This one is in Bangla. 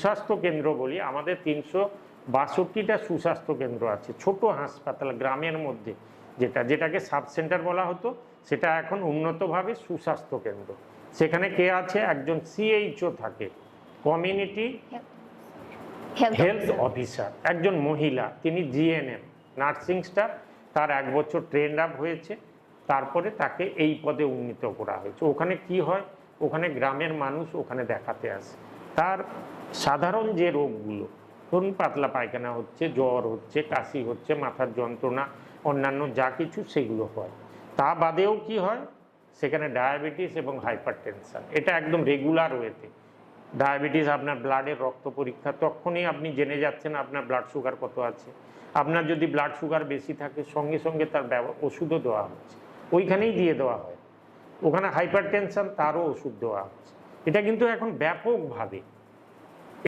সুস্বাস্থ্য কেন্দ্র বলি আমাদের তিনশো বাষট্টিটা সুস্বাস্থ্য কেন্দ্র আছে ছোট হাসপাতাল গ্রামের মধ্যে যেটা যেটাকে সাব সেন্টার বলা হতো সেটা এখন উন্নতভাবে সুস্বাস্থ্য কেন্দ্র। সেখানে কে আছে? একজন সিএইচও থাকে কমিউনিটি হেলথ অফিসার একজন মহিলা তিনি জিএনএম নার্সিং স্টাফ তার এক বছর ট্রেন আপ হয়েছে তারপরে তাকে এই পদে উন্নীত করা হয়েছে। ওখানে কি হয়? ওখানে গ্রামের মানুষ ওখানে দেখাতে আসে। তার সাধারণ যে রোগগুলো, ধরুন পাতলা পায়খানা হচ্ছে, জ্বর হচ্ছে, কাশি হচ্ছে, মাথার যন্ত্রণা, অন্যান্য যা কিছু সেগুলো হয়। তা বাদেও কি হয়? সেখানে ডায়াবেটিস এবং হাইপার এটা একদম রেগুলার ওয়েতে ডায়াবেটিস, আপনার ব্লাডের রক্ত পরীক্ষা, তখনই আপনি জেনে যাচ্ছেন আপনার ব্লাড সুগার কত আছে। আপনার যদি ব্লাড সুগার বেশি থাকে, সঙ্গে সঙ্গে তার ওষুধও দেওয়া হচ্ছে। ওইখানেই দিয়ে দেওয়া হয়। ওখানে হাইপার টেনশন তারও ওষুধ দেওয়া হচ্ছে। এটা কিন্তু এখন ব্যাপকভাবে